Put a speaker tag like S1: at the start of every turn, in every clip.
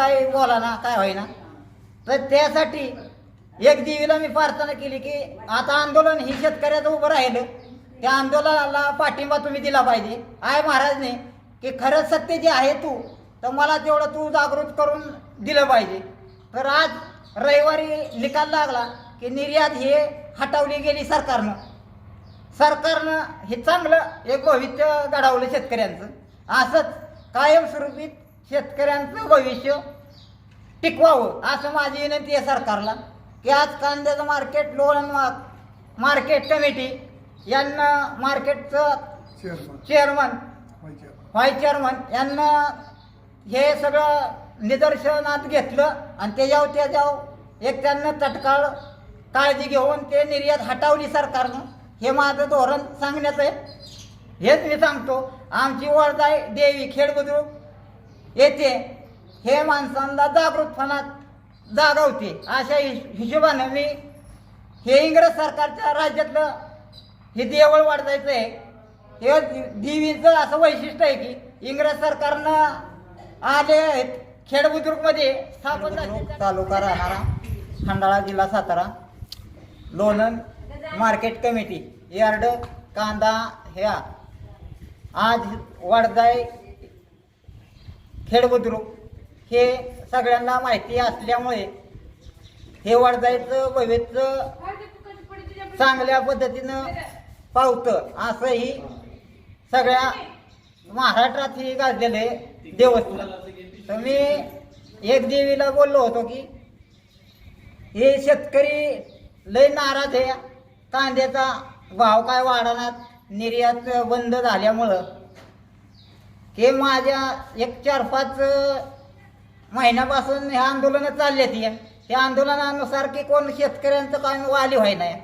S1: ना काय होईना. तर त्यासाठी एक देवीला मी प्रार्थना केली की आता आंदोलन ही शेतकऱ्याचं उभं राहिलं. त्या आंदोलनाला पाठिंबा तुम्ही दिला पाहिजे. आय महाराजने की खरं सत्य जे आहे तू तर मला तेवढं तू जागृत करून दिलं पाहिजे. तर आज रविवारी निकाल लागला की निर्यात हे हटवली गेली सरकारनं. सरकारनं हे चांगलं एक भविष्य घडवलं शेतकऱ्यांचं. असंच कायमस्वरूपी शेतकऱ्यांचं भविष्य टिकवावं असं माझी विनंती आहे सरकारला. की आज कांद्याचं मार्केट लोन मार्केट कमिटी यांना मार्केटचं
S2: चेअरमन
S1: व्हाईस चेअरमन यांना हे सगळं निदर्शनात घेतलं आणि त्याच्यावर त्याच्यावर एक त्यांना तत्काळ काळजी घेऊन ते निर्यात हटवली सरकारनं. हे माझं धोरण सांगण्याचं आहे. हेच मी सांगतो. आमची आहे देवी खेड बुद्रुक येते. हे माणसांना जागृतपणा जागवते. अशा हिश- हिशोबानं मी हे इंग्रज सरकारच्या राज्यातलं हे देवळ वाढवायचं आहे हे देवीचं असं वैशिष्ट्य आहे की इंग्रज सरकारनं आले आहेत. खेडबुद्रुकमध्ये स्थापन झाले. तालुका राहणारा खंडाळा जिल्हा Satara Lonand market committee yard कांदा ह्या. आज वडदाय खेडबुद्रुक हे सगळ्यांना माहिती असल्यामुळे हे वाढदायचं भविष्य चांगल्या पद्धतीनं पावतं असंही सगळ्या महाराष्ट्रात ही गाजलेलं आहे देवस्थान. तर मी एक देवीला बोललो होतो की हे शेतकरी लय नाराज आहे. कांद्याचा भाव काय वाढणार? निर्यात बंद झाल्यामुळं हे माझ्या एक चार पाच महिन्यापासून हे आंदोलनं चालले ती त्या आंदोलनानुसार की कोण शेतकऱ्यांचं काय वाली व्हाय नाही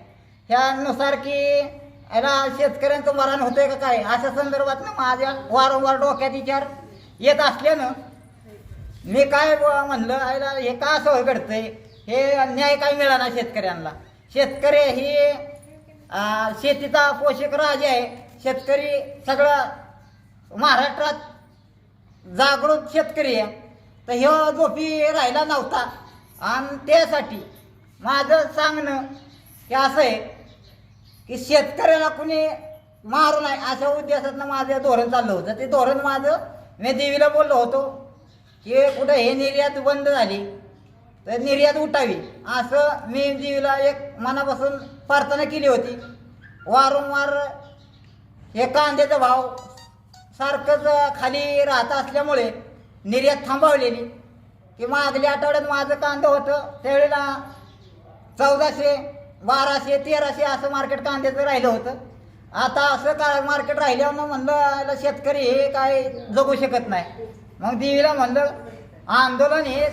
S1: ह्यानुसार की याला शेतकऱ्यांचं मरण होतंय का काय? अशा संदर्भात ना माझ्या वारंवार डोक्यात विचार येत असल्यानं मी काय म्हणलं याला हे का असं घडतंय? हे न्याय काय मिळाला शेतकऱ्यांना? शेतकरी ही शेतीचा पोषक राजा आहे. शेतकरी सगळं महाराष्ट्रात जागृत शेतकरी आहे. तर ह्यो झोपी राहिला नव्हता. आणि त्यासाठी माझं सांगणं की असं आहे की शेतकऱ्याला कुणी मारू नये अशा उद्देशातनं माझं धोरण चाललं होतं. ते धोरण माझं मी देवीला बोललो होतो की कुठं हे निर्यात बंद झाली तर निर्यात उठावी. असं मी देवीला एक मनापासून प्रार्थना केली होती. वारंवार हे कांद्याचा भाव सारखंच खाली राहत असल्यामुळे निर्यात थांबवलेली. की मागल्या आठवड्यात माझं कांदं होतं. त्यावेळेला चौदाशे बाराशे तेराशे असं मार्केट कांद्याचं राहिलं होतं. आता असं का मार्केट राहिल्यावर म्हणलं शेतकरी हे काय जगू शकत नाही. मग देवीला म्हणलं आंदोलन हे